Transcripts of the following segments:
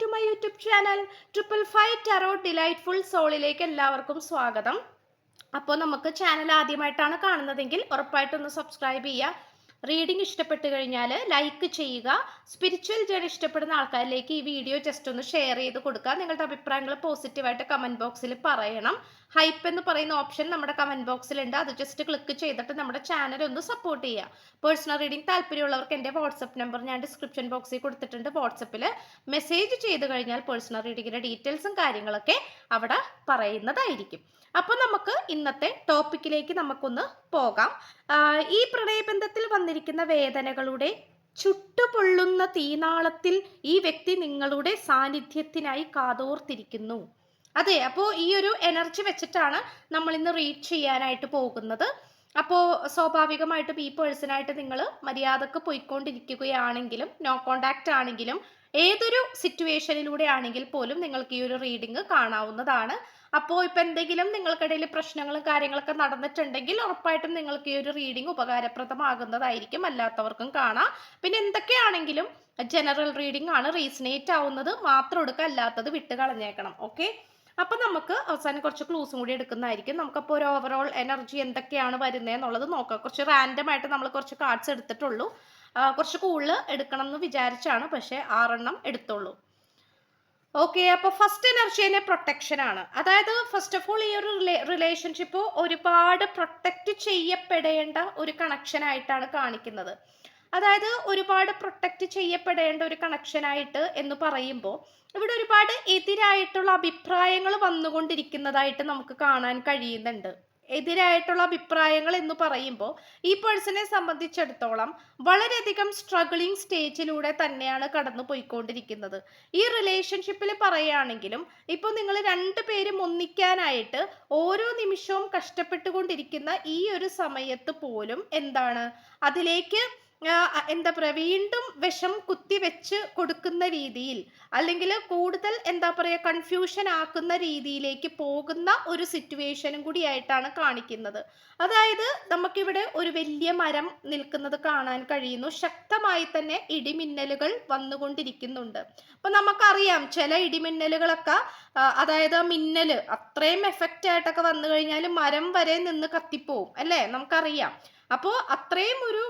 To my YouTube channel triple five tarot delightful സോളിലേക്ക് എല്ലാവർക്കും സ്വാഗതം. അപ്പോൾ നമുക്ക് ചാനൽ ആദ്യമായിട്ടാണ് കാണുന്നതെങ്കിൽ ഉറപ്പായിട്ടൊന്ന് സബ്സ്ക്രൈബ് ചെയ്യുക. റീഡിംഗ് ഇഷ്ടപ്പെട്ട് കഴിഞ്ഞാൽ ലൈക്ക് ചെയ്യുക. സ്പിരിച്വൽ ജേണി ഇഷ്ടപ്പെടുന്ന ആൾക്കാരിലേക്ക് ഈ വീഡിയോ ജസ്റ്റ് ഒന്ന് ഷെയർ ചെയ്ത് കൊടുക്കുക. നിങ്ങളുടെ അഭിപ്രായങ്ങൾ പോസിറ്റീവായിട്ട് കമന്റ് ബോക്സിൽ പറയണം. ഹൈപ്പ് എന്ന് പറയുന്ന ഓപ്ഷൻ നമ്മുടെ കമന്റ് ബോക്സിലുണ്ട് അത് ജസ്റ്റ് ക്ലിക്ക് ചെയ്തിട്ട് നമ്മുടെ ചാനൽ ഒന്ന് സപ്പോർട്ട് ചെയ്യുക. പേഴ്സണൽ റീഡിംഗ് താല്പര്യമുള്ളവർക്ക് എന്റെ വാട്സപ്പ് നമ്പർ ഞാൻ ഡിസ്ക്രിപ്ഷൻ ബോക്സിൽ കൊടുത്തിട്ടുണ്ട്. വാട്സപ്പിൽ മെസ്സേജ് ചെയ്ത് കഴിഞ്ഞാൽ പേഴ്സണൽ റീഡിങ്ങിന്റെ ഡീറ്റെയിൽസും കാര്യങ്ങളൊക്കെ അവിടെ പറയുന്നതായിരിക്കും. അപ്പോൾ നമുക്ക് ഇന്നത്തെ ടോപ്പിക്കിലേക്ക് നമുക്കൊന്ന് പോകാം. ഈ പ്രണയബന്ധത്തിൽ വന്നിരിക്കുന്ന വേദനകളുടെ ചുട്ടുപൊള്ളുന്ന തീനാളത്തിൽ ഈ വ്യക്തി നിങ്ങളുടെ സാന്നിധ്യത്തിനായി കാതോർത്തിരിക്കുന്നു. അതെ അപ്പോൾ ഈ ഒരു എനർജി വെച്ചിട്ടാണ് നമ്മൾ ഇന്ന് റീഡ് ചെയ്യാനായിട്ട് പോകുന്നത്. അപ്പോൾ സ്വാഭാവികമായിട്ടും ഈ പേഴ്സണായിട്ട് നിങ്ങൾ മര്യാദയ്ക്ക് പോയിക്കൊണ്ടിരിക്കുകയാണെങ്കിലും നോ കോണ്ടാക്റ്റ് ആണെങ്കിലും ഏതൊരു സിറ്റുവേഷനിലൂടെ ആണെങ്കിൽ പോലും നിങ്ങൾക്ക് ഈ ഒരു റീഡിങ് കാണാവുന്നതാണ്. അപ്പോൾ ഇപ്പം എന്തെങ്കിലും നിങ്ങൾക്കിടയിൽ പ്രശ്നങ്ങളും കാര്യങ്ങളൊക്കെ നടന്നിട്ടുണ്ടെങ്കിൽ ഉറപ്പായിട്ടും നിങ്ങൾക്ക് ഈ ഒരു റീഡിംഗ് ഉപകാരപ്രദമാകുന്നതായിരിക്കും. അല്ലാത്തവർക്കും കാണാം. പിന്നെ എന്തൊക്കെയാണെങ്കിലും ജനറൽ റീഡിംഗ് ആണ് റീസണേറ്റ് ആവുന്നത് മാത്രം എടുക്കുക അല്ലാത്തത് വിട്ട് കളഞ്ഞേക്കണം. ഓക്കെ അപ്പം നമുക്ക് അവസാനം കുറച്ച് ക്ലൂസും കൂടി എടുക്കുന്നതായിരിക്കും. നമുക്കപ്പോൾ ഒരു ഓവറോൾ എനർജി എന്തൊക്കെയാണ് വരുന്നത് എന്നുള്ളത് നോക്കാം. കുറച്ച് റാൻഡം ആയിട്ട് നമ്മൾ കുറച്ച് കാർഡ്സ് എടുത്തിട്ടുള്ളൂ. കുറച്ച് കൂടുതൽ എടുക്കണം എന്ന് വിചാരിച്ചാണ് പക്ഷേ ആറെണ്ണം എടുത്തോളൂ ഓക്കെ അപ്പോൾ ഫസ്റ്റ് എനർജി തന്നെ പ്രൊട്ടക്ഷൻ ആണ്. അതായത് ഫസ്റ്റ് ഓഫ് ഓൾ ഈ ഒരു റിലേഷൻഷിപ്പ് ഒരുപാട് പ്രൊട്ടക്ട് ചെയ്യപ്പെടേണ്ട ഒരു കണക്ഷൻ ആയിട്ടാണ് കാണിക്കുന്നത്. അതായത് ഒരുപാട് പ്രൊട്ടക്ട് ചെയ്യപ്പെടേണ്ട ഒരു കണക്ഷൻ ആയിട്ട് എന്ന് പറയുമ്പോൾ ഇവിടെ ഒരുപാട് എതിരായിട്ടുള്ള അഭിപ്രായങ്ങൾ വന്നുകൊണ്ടിരിക്കുന്നതായിട്ട് നമുക്ക് കാണാൻ കഴിയുന്നുണ്ട്. എതിരായിട്ടുള്ള അഭിപ്രായങ്ങൾ എന്ന് പറയുമ്പോൾ ഈ പേഴ്സണെ സംബന്ധിച്ചിടത്തോളം വളരെയധികം സ്ട്രഗിളിങ് സ്റ്റേജിലൂടെ തന്നെയാണ് കടന്നു പോയിക്കൊണ്ടിരിക്കുന്നത്. ഈ റിലേഷൻഷിപ്പിൽ പറയുകയാണെങ്കിലും ഇപ്പോൾ നിങ്ങൾ രണ്ടു പേരും ഒന്നിക്കാനായിട്ട് ഓരോ നിമിഷവും കഷ്ടപ്പെട്ടുകൊണ്ടിരിക്കുന്ന ഈ ഒരു സമയത്ത് പോലും എന്താണ്? അതിലേക്ക് എന്താ പറയുക വീണ്ടും വിഷം കുത്തിവെച്ച് കൊടുക്കുന്ന രീതിയിൽ അല്ലെങ്കിൽ കൂടുതൽ എന്താ പറയുക കൺഫ്യൂഷൻ ആക്കുന്ന രീതിയിലേക്ക് പോകുന്ന ഒരു സിറ്റുവേഷനും കൂടിയായിട്ടാണ് കാണിക്കുന്നത്. അതായത് നമുക്കിവിടെ ഒരു വലിയ മരം നിൽക്കുന്നത് കാണാൻ കഴിയുന്നു. ശക്തമായി തന്നെ ഇടിമിന്നലുകൾ വന്നുകൊണ്ടിരിക്കുന്നുണ്ട്. അപ്പൊ നമുക്കറിയാം ചില ഇടിമിന്നലുകളൊക്കെ അതായത് ആ മിന്നൽ അത്രയും എഫക്റ്റ് ആയിട്ടൊക്കെ വന്നു കഴിഞ്ഞാൽ മരം വരെ നിന്ന് കത്തിപ്പോവും അല്ലേ? നമുക്കറിയാം. അപ്പോൾ അത്രയും ഒരു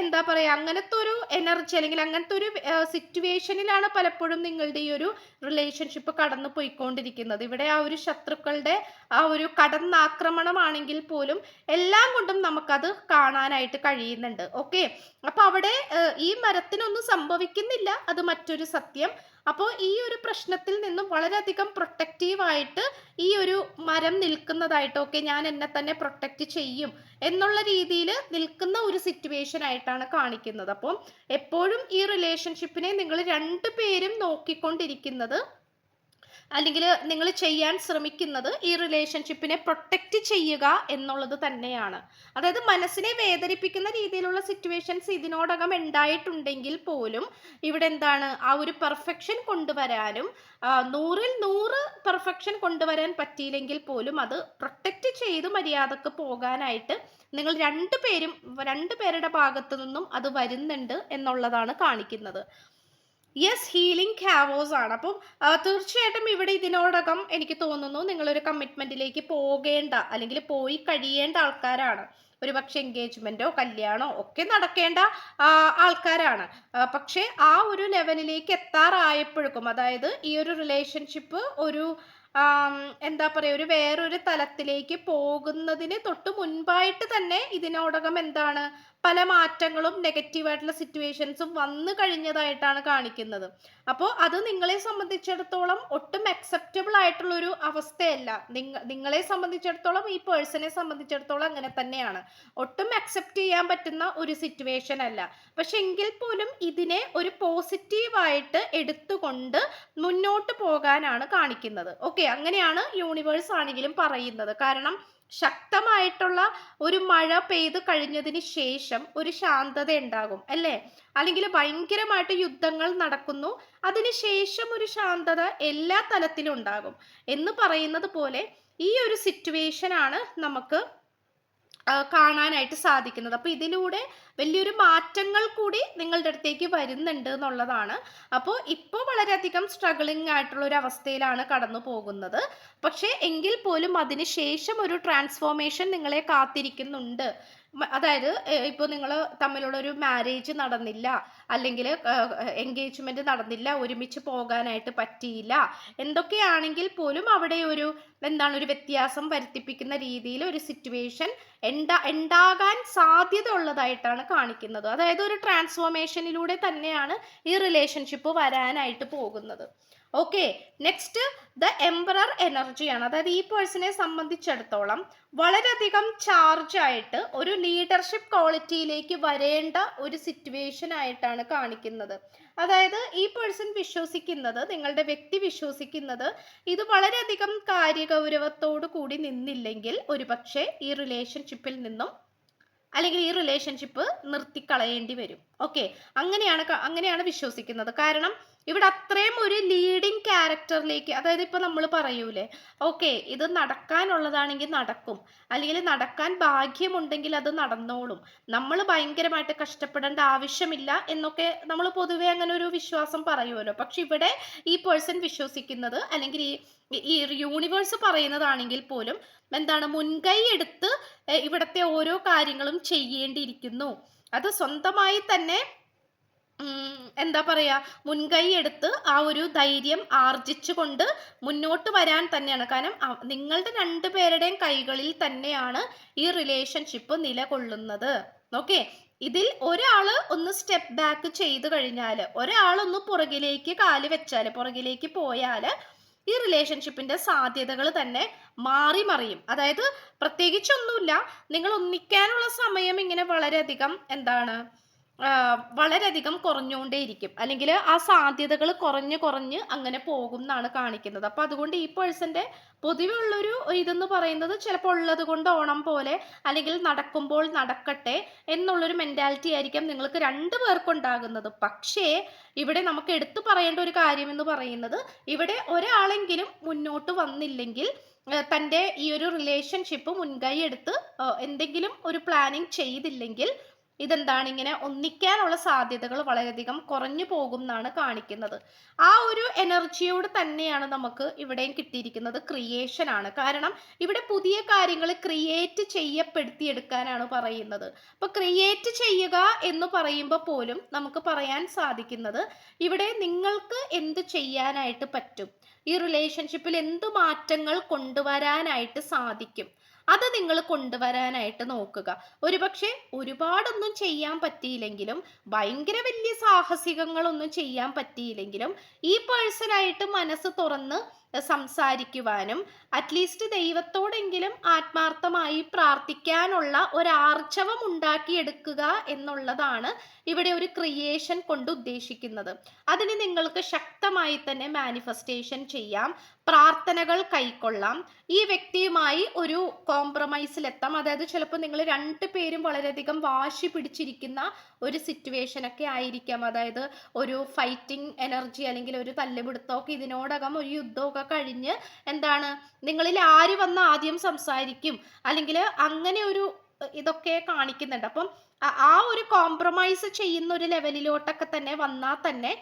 എന്താ പറയുക അങ്ങനത്തെ ഒരു എനർജി അല്ലെങ്കിൽ അങ്ങനത്തെ ഒരു സിറ്റുവേഷനിലാണ് പലപ്പോഴും നിങ്ങളുടെ ഈ ഒരു റിലേഷൻഷിപ്പ് കടന്നു പോയിക്കൊണ്ടിരിക്കുന്നത്. ഇവിടെ ആ ഒരു ശത്രുക്കളുടെ ആ ഒരു കടന്നാക്രമണമാണെങ്കിൽ പോലും എല്ലാം കൊണ്ടും നമുക്കത് കാണാനായിട്ട് കഴിയുന്നുണ്ട്. ഓക്കെ? അപ്പൊ അവിടെ ഈ മരത്തിനൊന്നും സംഭവിക്കുന്നില്ല. അത് മറ്റൊരു സത്യം. അപ്പോൾ ഈ ഒരു പ്രശ്നത്തിൽ നിന്നും വളരെയധികം പ്രൊട്ടക്റ്റീവായിട്ട് ഈ ഒരു മരം നിൽക്കുന്നതായിട്ട് ഓക്കെ ഞാൻ എന്നെ തന്നെ പ്രൊട്ടക്റ്റ് ചെയ്യും എന്നുള്ള രീതിയിൽ നിൽക്കുന്ന ഒരു സിറ്റുവേഷൻ ആയിട്ടാണ് കാണിക്കുന്നത്. അപ്പം എപ്പോഴും ഈ റിലേഷൻഷിപ്പിനെ നിങ്ങൾ രണ്ടു പേരും നോക്കിക്കൊണ്ടിരിക്കുന്നത് അല്ലെങ്കിൽ നിങ്ങൾ ചെയ്യാൻ ശ്രമിക്കുന്നത് ഈ റിലേഷൻഷിപ്പിനെ പ്രൊട്ടക്റ്റ് ചെയ്യുക എന്നുള്ളത് തന്നെയാണ്. അതായത് മനസ്സിനെ വേദനിപ്പിക്കുന്ന രീതിയിലുള്ള സിറ്റുവേഷൻസ് ഇതിനോടകം ഉണ്ടായിട്ടുണ്ടെങ്കിൽ പോലും ഇവിടെ എന്താണ്? ആ ഒരു പെർഫെക്ഷൻ കൊണ്ടുവരാനും നൂറിൽ നൂറ് പെർഫെക്ഷൻ കൊണ്ടുവരാൻ പറ്റിയില്ലെങ്കിൽ പോലും അത് പ്രൊട്ടക്റ്റ് ചെയ്ത് മര്യാദയ്ക്ക് പോകാനായിട്ട് നിങ്ങൾ രണ്ടുപേരും രണ്ടുപേരുടെ ഭാഗത്തു നിന്നും അത് വരുന്നുണ്ട് എന്നുള്ളതാണ് കാണിക്കുന്നത്. യെസ് ഹീലിംഗ് ക്യാവോസ് ആണ്. അപ്പം തീർച്ചയായിട്ടും ഇവിടെ ഇതിനോടകം എനിക്ക് തോന്നുന്നു നിങ്ങളൊരു കമ്മിറ്റ്മെന്റിലേക്ക് പോകേണ്ട അല്ലെങ്കിൽ പോയി കഴിയേണ്ട ആൾക്കാരാണ്. ഒരു പക്ഷെ എൻഗേജ്മെന്റോ കല്യാണോ ഒക്കെ നടക്കേണ്ട ആൾക്കാരാണ്. പക്ഷേ ആ ഒരു ലെവലിലേക്ക് എത്താറായപ്പോഴേക്കും അതായത് ഈ ഒരു റിലേഷൻഷിപ്പ് ഒരു എന്താ പറയുക ഒരു വേറൊരു തലത്തിലേക്ക് പോകുന്നതിന് തൊട്ട് മുൻപായിട്ട് തന്നെ ഇതിനോടകം എന്താണ് പല മാറ്റങ്ങളും നെഗറ്റീവായിട്ടുള്ള സിറ്റുവേഷൻസും വന്നു കഴിഞ്ഞതായിട്ടാണ് കാണിക്കുന്നത്. അപ്പോൾ അത് നിങ്ങളെ സംബന്ധിച്ചിടത്തോളം ഒട്ടും അക്സെപ്റ്റബിൾ ആയിട്ടുള്ള ഒരു അവസ്ഥയല്ല. നിങ്ങ നിങ്ങളെ സംബന്ധിച്ചിടത്തോളം ഈ പേഴ്സണെ സംബന്ധിച്ചിടത്തോളം അങ്ങനെ തന്നെയാണ്. ഒട്ടും അക്സെപ്റ്റ് ചെയ്യാൻ പറ്റുന്ന ഒരു സിറ്റുവേഷൻ അല്ല. പക്ഷെ എങ്കിൽ പോലും ഇതിനെ ഒരു പോസിറ്റീവായിട്ട് എടുത്തുകൊണ്ട് മുന്നോട്ട് പോകാനാണ് കാണിക്കുന്നത്. ഓക്കെ അങ്ങനെയാണ് യൂണിവേഴ്സ് ആണെങ്കിലും പറയുന്നത്. കാരണം ശക്തമായിട്ടുള്ള ഒരു മഴ പെയ്തു കഴിഞ്ഞതിന് ശേഷം ഒരു ശാന്തത ഉണ്ടാകും അല്ലേ? അല്ലെങ്കിൽ ഭയങ്കരമായിട്ട് യുദ്ധങ്ങൾ നടക്കുന്നു അതിനുശേഷം ഒരു ശാന്തത എല്ലാ തലത്തിലും ഉണ്ടാകും. എന്ന് പറയുന്നത് പോലെ ഈ ഒരു സിറ്റുവേഷൻ ആണ് നമുക്ക് കാണാനായിട്ട് സാധിക്കുന്നത്. അപ്പോൾ ഇതിലൂടെ വലിയൊരു മാറ്റങ്ങൾ കൂടി നിങ്ങളുടെ അടുത്തേക്ക് വരുന്നുണ്ട് എന്നുള്ളതാണ്. അപ്പോൾ ഇപ്പോൾ വളരെയധികം സ്ട്രഗിളിംഗ് ആയിട്ടുള്ള ഒരു അവസ്ഥയിലാണ് കടന്നു പോകുന്നത്. പക്ഷേ എങ്കിൽ പോലും അതിന് ശേഷം ഒരു ട്രാൻസ്ഫോർമേഷൻ നിങ്ങളെ കാത്തിരിക്കുന്നുണ്ട്. അതായത് ഇപ്പോൾ നിങ്ങൾ തമ്മിലുള്ള ഒരു മാരേജ് നടന്നില്ല അല്ലെങ്കിൽ എൻഗേജ്മെന്റ് നടന്നില്ല ഒരുമിച്ച് പോകാനായിട്ട് പറ്റിയില്ല. എന്തൊക്കെയാണെങ്കിൽ പോലും അവിടെ ഒരു എന്താണ് ഒരു വ്യത്യാസം വരുത്തിപ്പിക്കുന്ന രീതിയിൽ ഒരു സിറ്റുവേഷൻ ഉണ്ടാ ഉണ്ടാകാൻ സാധ്യത ഉള്ളതായിട്ടാണ് കാണിക്കുന്നത്. അതായത് ഒരു ട്രാൻസ്ഫോർമേഷനിലൂടെ തന്നെയാണ് ഈ റിലേഷൻഷിപ്പ് വരാനായിട്ട് പോകുന്നത്. ഓക്കെ നെക്സ്റ്റ് ദ എംബറർ എനർജിയാണ് അതായത് ഈ പേഴ്സണെ സംബന്ധിച്ചിടത്തോളം വളരെയധികം ചാർജ് ആയിട്ട് ഒരു ലീഡർഷിപ്പ് ക്വാളിറ്റിയിലേക്ക് വരേണ്ട ഒരു സിറ്റുവേഷൻ ആയിട്ടാണ് കാണിക്കുന്നത്. അതായത് ഈ പേഴ്സൺ വിശ്വസിക്കുന്നത് നിങ്ങളുടെ വ്യക്തി വിശ്വസിക്കുന്നത് ഇത് വളരെയധികം കാര്യഗൗരവത്തോടു കൂടി നിന്നില്ലെങ്കിൽ ഒരുപക്ഷെ ഈ റിലേഷൻഷിപ്പിൽ നിന്നും അല്ലെങ്കിൽ ഈ റിലേഷൻഷിപ്പ് നിർത്തിക്കളയേണ്ടി വരും. ഓക്കെ അങ്ങനെയാണ് അങ്ങനെയാണ് വിശ്വസിക്കുന്നത്. കാരണം ഇവിടെ അത്രയും ഒരു ലീഡിങ് ക്യാരക്ടറിലേക്ക് അതായത് ഇപ്പൊ നമ്മൾ പറയൂലേ ഓക്കെ ഇത് നടക്കാനുള്ളതാണെങ്കിൽ നടക്കും. അല്ലെങ്കിൽ നടക്കാൻ ഭാഗ്യമുണ്ടെങ്കിൽ അത് നടന്നോളും. നമ്മൾ ഭയങ്കരമായിട്ട് കഷ്ടപ്പെടേണ്ട ആവശ്യമില്ല എന്നൊക്കെ നമ്മൾ പൊതുവെ അങ്ങനെ ഒരു വിശ്വാസം പറയുമല്ലോ. പക്ഷെ ഇവിടെ ഈ പേഴ്സൺ വിശ്വസിക്കുന്നത് അല്ലെങ്കിൽ ഈ ഈ യൂണിവേഴ്സ് പറയുന്നതാണെങ്കിൽ പോലും എന്താണ് മുൻകൈ എടുത്ത് ഇവിടുത്തെ ഓരോ കാര്യങ്ങളും ചെയ്യേണ്ടിയിരിക്കുന്നു. അത് സ്വന്തമായി തന്നെ എന്താ പറയാ മുൻകൈ എടുത്ത് ആ ഒരു ധൈര്യം ആർജിച്ചുകൊണ്ട് മുന്നോട്ട് വരാൻ തന്നെയാണ്. കാരണം നിങ്ങളുടെ നിങ്ങളുടെ രണ്ടുപേരുടെയും കൈകളിൽ തന്നെയാണ് ഈ റിലേഷൻഷിപ്പ് നിലകൊള്ളുന്നത്. ഓക്കെ ഇതിൽ ഒരാൾ ഒന്ന് സ്റ്റെപ്പ് ബാക്ക് ചെയ്തു കഴിഞ്ഞാൽ ഒരാളൊന്ന് പുറകിലേക്ക് കാൽ വെച്ചാൽ പുറകിലേക്ക് പോയാൽ ഈ റിലേഷൻഷിപ്പിന്റെ സാധ്യതകൾ തന്നെ മാറി മറിയും. അതായത് പ്രത്യേകിച്ചൊന്നുമില്ല. നിങ്ങൾ ഒന്നിക്കാനുള്ള സമയം ഇങ്ങനെ വളരെയധികം എന്താണ് വളരെയധികം കുറഞ്ഞുകൊണ്ടേയിരിക്കും. അല്ലെങ്കിൽ ആ സാധ്യതകൾ കുറഞ്ഞ് കുറഞ്ഞ് അങ്ങനെ പോകും എന്നാണ് കാണിക്കുന്നത്. അപ്പം അതുകൊണ്ട് ഈ പേഴ്സന്റെ പൊതുവെ ഉള്ളൊരു ഇതെന്ന് പറയുന്നത് ചിലപ്പോൾ ഉള്ളത് കൊണ്ട് ഓണം പോലെ അല്ലെങ്കിൽ നടക്കുമ്പോൾ നടക്കട്ടെ എന്നുള്ളൊരു മെന്റാലിറ്റി ആയിരിക്കും നിങ്ങൾക്ക് രണ്ട് പേർക്കുണ്ടാകുന്നത് പക്ഷേ ഇവിടെ നമുക്ക് എടുത്തു പറയേണ്ട ഒരു കാര്യം എന്ന് പറയുന്നത് ഇവിടെ ഒരാളെങ്കിലും മുന്നോട്ട് വന്നില്ലെങ്കിൽ തന്റെ ഈ ഒരു റിലേഷൻഷിപ്പ് മുൻകൈ എടുത്ത് എന്തെങ്കിലും ഒരു പ്ലാനിങ് ചെയ്തില്ലെങ്കിൽ ഇതെന്താണ്? ഇങ്ങനെ ഒന്നിക്കാനുള്ള സാധ്യതകൾ വളരെയധികം കുറഞ്ഞു പോകും എന്നാണ് കാണിക്കുന്നത്. ആ ഒരു എനർജിയോട് തന്നെയാണ് നമുക്ക് ഇവിടെയും കിട്ടിയിരിക്കുന്നത് ക്രിയേഷൻ ആണ്. കാരണം ഇവിടെ പുതിയ കാര്യങ്ങൾ ക്രിയേറ്റ് ചെയ്യപ്പെടുത്തിയെടുക്കാനാണ് പറയുന്നത്. അപ്പൊ ക്രിയേറ്റ് ചെയ്യുക എന്ന് പറയുമ്പോൾ പോലും നമുക്ക് പറയാൻ സാധിക്കുന്നത് ഇവിടെ നിങ്ങൾക്ക് എന്ത് ചെയ്യാനായിട്ട് പറ്റും? ഈ റിലേഷൻഷിപ്പിൽ എന്ത് മാറ്റങ്ങൾ കൊണ്ടുവരാനായിട്ട് സാധിക്കും? അത് നിങ്ങൾ കൊണ്ടുവരാനായിട്ട് നോക്കുക. ഒരുപക്ഷെ ഒരുപാടൊന്നും ചെയ്യാൻ പറ്റിയില്ലെങ്കിലും ഭയങ്കര വലിയ സാഹസികങ്ങളൊന്നും ചെയ്യാൻ പറ്റിയില്ലെങ്കിലും ഈ പേഴ്സണായിട്ട് മനസ്സ് തുറന്ന് സംസാരിക്കുവാനും അറ്റ്ലീസ്റ്റ് ദൈവത്തോടെങ്കിലും ആത്മാർത്ഥമായി പ്രാർത്ഥിക്കാനുള്ള ഒരാർജവം ഉണ്ടാക്കിയെടുക്കുക എന്നുള്ളതാണ് ഇവിടെ ഒരു ക്രിയേഷൻ കൊണ്ട് ഉദ്ദേശിക്കുന്നത്. അതിന് നിങ്ങൾക്ക് ശക്തമായി തന്നെ മാനിഫെസ്റ്റേഷൻ ചെയ്യാം. പ്രാർത്ഥനകൾ കൈക്കൊള്ളാം. ഈ വ്യക്തിയുമായി ഒരു കോംപ്രമൈസിലെത്താം അതായത് ചിലപ്പോൾ നിങ്ങൾ രണ്ട് പേരും വളരെയധികം വാശി പിടിച്ചിരിക്കുന്ന ഒരു സിറ്റുവേഷൻ ഒക്കെ ആയിരിക്കാം. അതായത് ഒരു ഫൈറ്റിംഗ് എനർജി അല്ലെങ്കിൽ ഒരു തല്ലുപിടുത്തമൊക്കെ ഇതിനോടകം ഒരു യുദ്ധമൊക്കെ കഴിഞ്ഞ് എന്താണ്? നിങ്ങളിൽ ആര് വന്ന് ആദ്യം സംസാരിക്കും? അല്ലെങ്കിൽ അങ്ങനെ ഒരു ഇതൊക്കെ കാണിക്കുന്നുണ്ട്. അപ്പം ആ- ഒരു കോംപ്രമൈസ് ചെയ്യുന്ന ഒരു ലെവലിലോട്ടൊക്കെ തന്നെ വന്നാൽ തന്നെ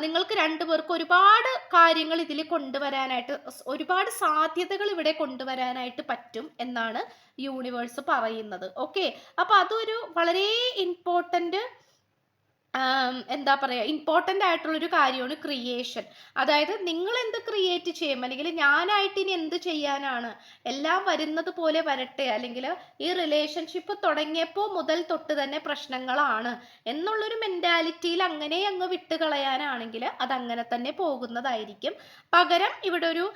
നിങ്ങൾക്ക് രണ്ടുപേർക്കും ഒരുപാട് കാര്യങ്ങൾ ഇതിൽ കൊണ്ടുവരാനായിട്ട് ഒരുപാട് സാധ്യതകൾ ഇവിടെ കൊണ്ടുവരാനായിട്ട് പറ്റും എന്നാണ് യൂണിവേഴ്സ് പറയുന്നത്. ഓക്കെ അപ്പൊ അതൊരു വളരെ ഇമ്പോർട്ടന്റ് എന്താ പറയുക ഇമ്പോർട്ടന്റ് ആയിട്ടുള്ളൊരു കാര്യമാണ് ക്രിയേഷൻ അതായത് നിങ്ങൾ എന്ത് ക്രിയേറ്റ് ചെയ്യും? അല്ലെങ്കിൽ ഞാനായിട്ട് ഇനി എന്ത് ചെയ്യാനാണ്? എല്ലാം വരുന്നത് പോലെ വരട്ടെ? അല്ലെങ്കിൽ ഈ റിലേഷൻഷിപ്പ് തുടങ്ങിയപ്പോൾ മുതൽ തൊട്ട് തന്നെ പ്രശ്നങ്ങളാണ് എന്നുള്ളൊരു മെന്റാലിറ്റിയിൽ അങ്ങനെ അങ്ങ് വിട്ടുകളയാനാണെങ്കിൽ അത് അങ്ങനെ തന്നെ പോകുന്നതായിരിക്കും. പകരം ഇവിടെ ഒരു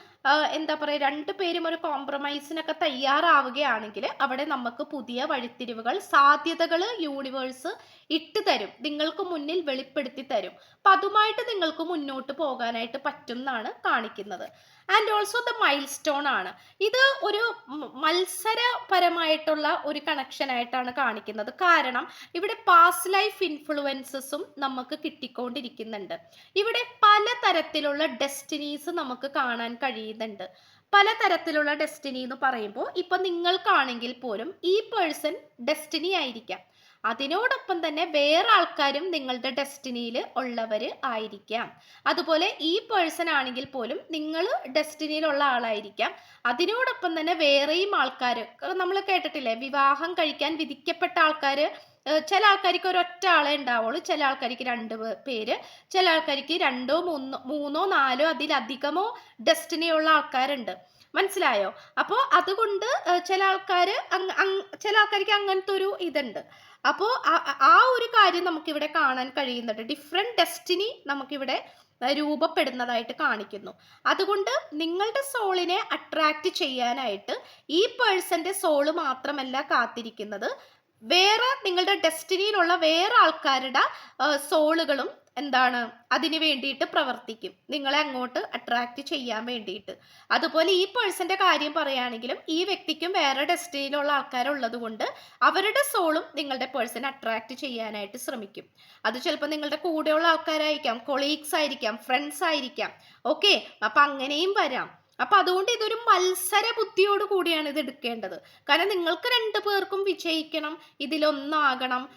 എന്താ പറയുക രണ്ടു പേരും ഒരു കോംപ്രമൈസിനൊക്കെ തയ്യാറാവുകയാണെങ്കിൽ അവിടെ നമുക്ക് പുതിയ വഴിത്തിരിവുകൾ സാധ്യതകൾ യൂണിവേഴ്സ് ഇട്ട് തരും. നിങ്ങൾക്ക് മുന്നിൽ വെളിപ്പെടുത്തി തരും. അപ്പം അതുമായിട്ട് നിങ്ങൾക്ക് മുന്നോട്ട് പോകാനായിട്ട് പറ്റും എന്നാണ് കാണിക്കുന്നത്. And also the milestone ആണ്. ഇത് ഒരു മത്സരപരമായിട്ടുള്ള ഒരു കണക്ഷൻ ആയിട്ടാണ് കാണിക്കുന്നത്. കാരണം ഇവിടെ പാസ്റ്റ് ലൈഫ് ഇൻഫ്ലുവൻസസും നമുക്ക് കിട്ടിക്കൊണ്ടിരിക്കുന്നുണ്ട്. ഇവിടെ പലതരത്തിലുള്ള ഡെസ്റ്റിനീസ് നമുക്ക് കാണാൻ കഴിയുന്നുണ്ട് പലതരത്തിലുള്ള ഡെസ്റ്റിനി എന്ന് പറയുമ്പോൾ ഇപ്പൊ നിങ്ങൾക്കാണെങ്കിൽ പോലും ഈ പേഴ്സൺ ഡെസ്റ്റിനി ആയിരിക്കാം. അതിനോടൊപ്പം തന്നെ വേറെ ആൾക്കാരും നിങ്ങളുടെ ഡെസ്റ്റിനിയിൽ ഉള്ളവർ ആയിരിക്കാം. അതുപോലെ ഈ പേഴ്സൺ ആണെങ്കിൽ പോലും നിങ്ങൾ ഡെസ്റ്റിനിയിലുള്ള ആളായിരിക്കാം. അതിനോടൊപ്പം തന്നെ വേറെയും ആൾക്കാർ നമ്മൾ കേട്ടിട്ടില്ലേ? വിവാഹം കഴിക്കാൻ വിധിക്കപ്പെട്ട ആൾക്കാർ ചില ആൾക്കാർക്ക് ഒരൊറ്റ ആളെ ഉണ്ടാവുള്ളൂ. ചില ആൾക്കാർക്ക് രണ്ട് പേര്. ചില ആൾക്കാർക്ക് രണ്ടോ മൂന്നോ മൂന്നോ നാലോ അതിലധികമോ ഡെസ്റ്റിനിയുള്ള ആൾക്കാരുണ്ട്. മനസ്സിലായോ? അപ്പോൾ അതുകൊണ്ട് ചില ആൾക്കാർ ചില ആൾക്കാർക്ക് അങ്ങനത്തെ ഒരു ഇതുണ്ട്. അപ്പോൾ ആ ഒരു കാര്യം നമുക്കിവിടെ കാണാൻ കഴിയുന്നുണ്ട്. ഡിഫറെന്റ് ഡെസ്റ്റിനി നമുക്കിവിടെ രൂപപ്പെടുന്നതായിട്ട് കാണിക്കുന്നു. അതുകൊണ്ട് നിങ്ങളുടെ സോളിനെ അട്രാക്റ്റ് ചെയ്യാനായിട്ട് ഈ പേഴ്സന്റെ സോൾ മാത്രമല്ല കാത്തിരിക്കുന്നത്. വേറെ നിങ്ങളുടെ ഡെസ്റ്റിനിയിലുള്ള വേറെ ആൾക്കാരുടെ സോളുകളും എന്താണ് അതിനു വേണ്ടിയിട്ട് പ്രവർത്തിക്കും. നിങ്ങളെ അങ്ങോട്ട് അട്രാക്റ്റ് ചെയ്യാൻ വേണ്ടിയിട്ട്. അതുപോലെ ഈ പേഴ്സന്റെ കാര്യം പറയുകയാണെങ്കിലും ഈ വ്യക്തിക്കും വേറെ ഡെസ്റ്റിനിയിലുള്ള ആൾക്കാരുള്ളത് കൊണ്ട് അവരുടെ സോളും നിങ്ങളുടെ പേഴ്സൺ അട്രാക്റ്റ് ചെയ്യാനായിട്ട് ശ്രമിക്കും. അത് ചിലപ്പോൾ നിങ്ങളുടെ കൂടെയുള്ള ആൾക്കാരായിരിക്കാം കൊളീഗ്സ് ആയിരിക്കാം ഫ്രണ്ട്സ് ആയിരിക്കാം. ഓക്കെ അപ്പൊ അങ്ങനെയും വരാം. അപ്പൊ അതുകൊണ്ട് ഇതൊരു മത്സര ബുദ്ധിയോട് കൂടിയാണ് ഇത് എടുക്കേണ്ടത്. കാരണം നിങ്ങൾക്ക് രണ്ടു പേർക്കും വിജയിക്കണം ഇതിലൊന്നാകണം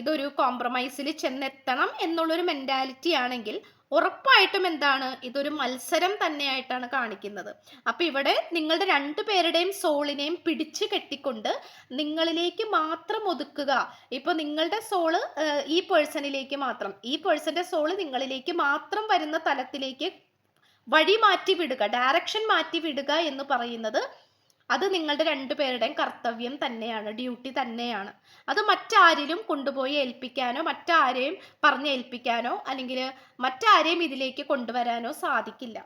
ഇതൊരു കോംപ്രമൈസിൽ ചെന്നെത്തണം എന്നുള്ളൊരു മെന്റാലിറ്റി ആണെങ്കിൽ ഉറപ്പായിട്ടും എന്താണ്? ഇതൊരു മത്സരം തന്നെയായിട്ടാണ് കാണിക്കുന്നത്. അപ്പൊ ഇവിടെ നിങ്ങളുടെ രണ്ടു പേരുടെയും സോളിനെയും പിടിച്ചു കെട്ടിക്കൊണ്ട് നിങ്ങളിലേക്ക് മാത്രം ഒതുക്കുക. ഇപ്പൊ നിങ്ങളുടെ സോൾ ഈ പേഴ്സണിലേക്ക് മാത്രം. ഈ പേഴ്സന്റെ സോൾ നിങ്ങളിലേക്ക് മാത്രം വരുന്ന തലത്തിലേക്ക് വഴി മാറ്റി വിടുക ഡയറക്ഷൻ മാറ്റി വിടുക എന്ന് പറയുന്നത് അത് നിങ്ങളുടെ രണ്ടുപേരുടെയും കർത്തവ്യം തന്നെയാണ് ഡ്യൂട്ടി തന്നെയാണ്. അത് മറ്റാരിലും കൊണ്ടുപോയി ഏൽപ്പിക്കാനോ മറ്റാരെയും പറഞ്ഞേൽപ്പിക്കാനോ അല്ലെങ്കിൽ മറ്റാരെയും ഇതിലേക്ക് കൊണ്ടുവരാനോ സാധിക്കില്ല.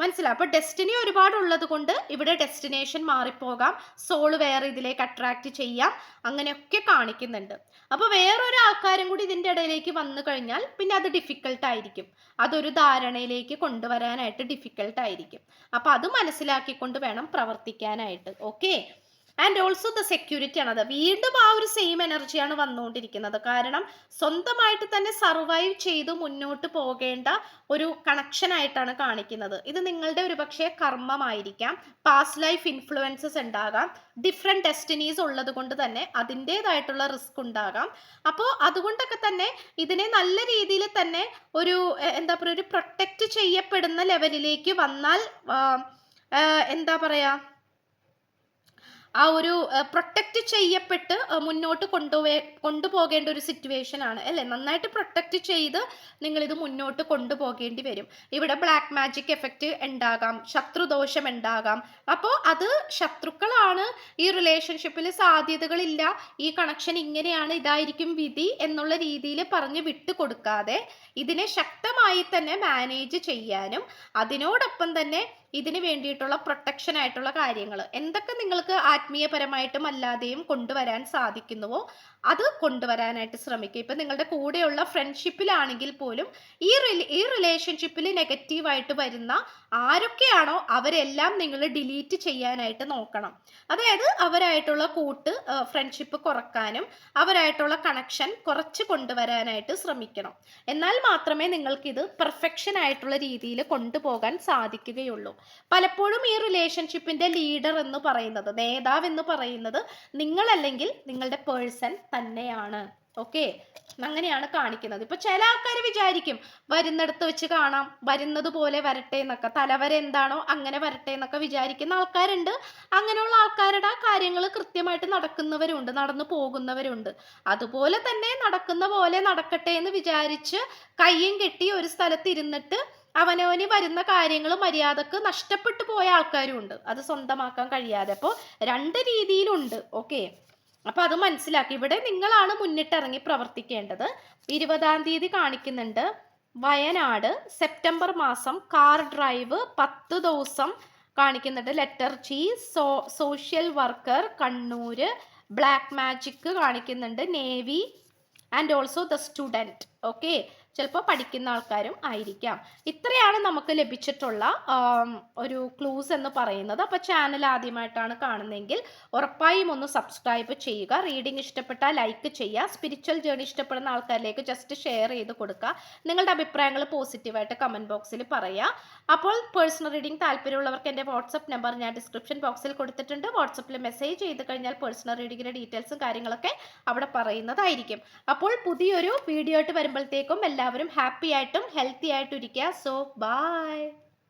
മനസ്സിലായി. അപ്പൊ ഡെസ്റ്റിനി ഒരുപാട് ഉള്ളത് കൊണ്ട് ഇവിടെ ഡെസ്റ്റിനേഷൻ മാറിപ്പോകാം. സോൾ വേറെ ഇതിലേക്ക് അട്രാക്ട് ചെയ്യാം. അങ്ങനെയൊക്കെ കാണിക്കുന്നുണ്ട്. അപ്പൊ വേറൊരു ആൾക്കാരും കൂടി ഇതിന്റെ ഇടയിലേക്ക് വന്നു കഴിഞ്ഞാൽ പിന്നെ അത് ഡിഫിക്കൽട്ട് ആയിരിക്കും. അതൊരു ധാരണയിലേക്ക് കൊണ്ടുവരാനായിട്ട് ഡിഫിക്കൽട്ട് ആയിരിക്കും. അപ്പൊ അത് മനസ്സിലാക്കിക്കൊണ്ട് വേണം പ്രവർത്തിക്കാനായിട്ട്. Okay and also the security ആണ്. അത് വീണ്ടും ആ ഒരു സെയിം എനർജിയാണ് വന്നുകൊണ്ടിരിക്കുന്നത്. കാരണം സ്വന്തമായിട്ട് തന്നെ സർവൈവ് ചെയ്ത് മുന്നോട്ട് പോകേണ്ട ഒരു കണക്ഷൻ ആയിട്ടാണ് കാണിക്കുന്നത്. ഇത് നിങ്ങളുടെ ഒരു പക്ഷേ കർമ്മമായിരിക്കാം. പാസ്റ്റ് ലൈഫ് ഇൻഫ്ലുവൻസസ് ഉണ്ടാകാം. ഡിഫറെന്റ് ഡെസ്റ്റിനീസ് ഉള്ളത് കൊണ്ട് തന്നെ അതിന്റെതായിട്ടുള്ള റിസ്ക് ഉണ്ടാകാം. അപ്പോൾ അതുകൊണ്ടൊക്കെ തന്നെ ഇതിനെ നല്ല രീതിയിൽ തന്നെ ഒരു എന്താ പറയുക ഒരു പ്രൊട്ടക്റ്റ് ചെയ്യപ്പെടുന്ന ലെവലിലേക്ക് വന്നാൽ എന്താ പറയാ ആ ഒരു പ്രൊട്ടക്റ്റ് ചെയ്യപ്പെട്ട് മുന്നോട്ട് കൊണ്ടുപോയി കൊണ്ടുപോകേണ്ട ഒരു സിറ്റുവേഷൻ ആണ്. അല്ലേ? നന്നായിട്ട് പ്രൊട്ടക്റ്റ് ചെയ്ത് നിങ്ങൾ ഇത് മുന്നോട്ട് കൊണ്ടുപോകേണ്ടി വരും. ഇവിടെ ബ്ലാക്ക് മാജിക് എഫക്റ്റ് ഉണ്ടാകാം ശത്രുദോഷം ഉണ്ടാകാം. അപ്പോൾ അത് ശത്രുക്കളാണ് ഈ റിലേഷൻഷിപ്പിൽ സാധ്യതകളില്ല. ഈ കണക്ഷൻ ഇങ്ങനെയാണ് ഇതായിരിക്കും വിധി എന്നുള്ള രീതിയിൽ പറഞ്ഞ് വിട്ടു കൊടുക്കാതെ ഇതിനെ ശക്തമായി തന്നെ മാനേജ് ചെയ്യാനും അതിനോടൊപ്പം തന്നെ ഇതിന് വേണ്ടിയിട്ടുള്ള പ്രൊട്ടക്ഷൻ ആയിട്ടുള്ള കാര്യങ്ങൾ എന്തൊക്കെ നിങ്ങൾക്ക് ആത്മീയപരമായിട്ടും അല്ലാതെയും കൊണ്ടുവരാൻ സാധിക്കുന്നുവോ അത് കൊണ്ടുവരാനായിട്ട് ശ്രമിക്കുക ഇപ്പം നിങ്ങളുടെ കൂടെയുള്ള ഫ്രണ്ട്ഷിപ്പിലാണെങ്കിൽ പോലും ഈ ഈ റിലേഷൻഷിപ്പിൽ നെഗറ്റീവായിട്ട് വരുന്ന ആരൊക്കെയാണോ അവരെല്ലാം നിങ്ങൾ ഡിലീറ്റ് ചെയ്യാനായിട്ട് നോക്കണം. അതായത് അവരായിട്ടുള്ള കൂട്ട് ഫ്രണ്ട്ഷിപ്പ് കുറക്കാനും അവരായിട്ടുള്ള കണക്ഷൻ കുറച്ച് കൊണ്ടുവരാനായിട്ട് ശ്രമിക്കണം. എന്നാൽ മാത്രമേ നിങ്ങൾക്കിത് പെർഫെക്ഷൻ ആയിട്ടുള്ള രീതിയിൽ കൊണ്ടുപോകാൻ സാധിക്കുകയുള്ളൂ. പലപ്പോഴും ഈ റിലേഷൻഷിപ്പിന്റെ ലീഡർ എന്ന് പറയുന്നത് നേതാവ് എന്ന് പറയുന്നത് നിങ്ങളല്ലെങ്കിൽ നിങ്ങളുടെ പേഴ്സൺ തന്നെയാണ്. ഓക്കെ അങ്ങനെയാണ് കാണിക്കുന്നത്. ഇപ്പൊ ചില ആൾക്കാർ വിചാരിക്കും വരുന്നിടത്ത് വെച്ച് കാണാം വരുന്നത് പോലെ വരട്ടെ എന്നൊക്കെ. തലവരെ എന്താണോ അങ്ങനെ വരട്ടെ എന്നൊക്കെ വിചാരിക്കുന്ന ആൾക്കാരുണ്ട്. അങ്ങനെയുള്ള ആൾക്കാരുടെ കാര്യങ്ങൾ കൃത്യമായിട്ട് നടക്കുന്നവരുണ്ട് നടന്നു പോകുന്നവരുണ്ട്. അതുപോലെ തന്നെ നടക്കുന്ന പോലെ നടക്കട്ടെ എന്ന് വിചാരിച്ച് കയ്യും കെട്ടി ഒരു സ്ഥലത്ത് ഇരുന്നിട്ട് അവനവന് വരുന്ന കാര്യങ്ങൾ മര്യാദയ്ക്ക് നഷ്ടപ്പെട്ടു പോയ ആൾക്കാരും ഉണ്ട് അത് സ്വന്തമാക്കാൻ കഴിയാതെ. അപ്പോൾ രണ്ട് രീതിയിലുണ്ട്. ഓക്കെ അപ്പൊ അത് മനസ്സിലാക്കി. ഇവിടെ നിങ്ങളാണ് മുന്നിട്ടിറങ്ങി പ്രവർത്തിക്കേണ്ടത്. ഇരുപതാം തീയതി കാണിക്കുന്നുണ്ട്. വയനാട് സെപ്റ്റംബർ മാസം കാർ ഡ്രൈവ് പത്ത് ദിവസം കാണിക്കുന്നുണ്ട്. Letter G so social worker Kannur black magic കാണിക്കുന്നുണ്ട്. Navy and also the student okay. ചിലപ്പോൾ പഠിക്കുന്ന ആൾക്കാരും ആയിരിക്കാം. ഇത്രയാണ് നമുക്ക് ലഭിച്ചിട്ടുള്ള ഒരു ക്ലൂസ് എന്ന് പറയുന്നത്. അപ്പോൾ ചാനൽ ആദ്യമായിട്ടാണ് കാണുന്നതെങ്കിൽ ഉറപ്പായും ഒന്ന് സബ്സ്ക്രൈബ് ചെയ്യുക. റീഡിംഗ് ഇഷ്ടപ്പെട്ടാൽ ലൈക്ക് ചെയ്യുക. സ്പിരിച്വൽ ജേണി ഇഷ്ടപ്പെടുന്ന ആൾക്കാരിലേക്ക് ജസ്റ്റ് ഷെയർ ചെയ്ത് കൊടുക്കുക. നിങ്ങളുടെ അഭിപ്രായങ്ങൾ പോസിറ്റീവായിട്ട് കമന്റ് ബോക്സിൽ പറയുക അപ്പോൾ പേഴ്സണൽ റീഡിംഗ് താല്പര്യമുള്ളവർക്ക് എന്റെ വാട്സപ്പ് നമ്പർ ഞാൻ ഡിസ്ക്രിപ്ഷൻ ബോക്സിൽ കൊടുത്തിട്ടുണ്ട്. വാട്സപ്പിൽ മെസ്സേജ് ചെയ്ത് കഴിഞ്ഞാൽ പേഴ്സണൽ റീഡിങ്ങിന്റെ ഡീറ്റെയിൽസും കാര്യങ്ങളൊക്കെ അവിടെ പറയുന്നതായിരിക്കും. അപ്പോൾ പുതിയൊരു വീഡിയോ ആയിട്ട് വരുമ്പോഴത്തേക്കും എല്ലാവരും ഹാപ്പി ആയിട്ടും ഹെൽത്തി ആയിട്ടും ഇരിക്കുക. So by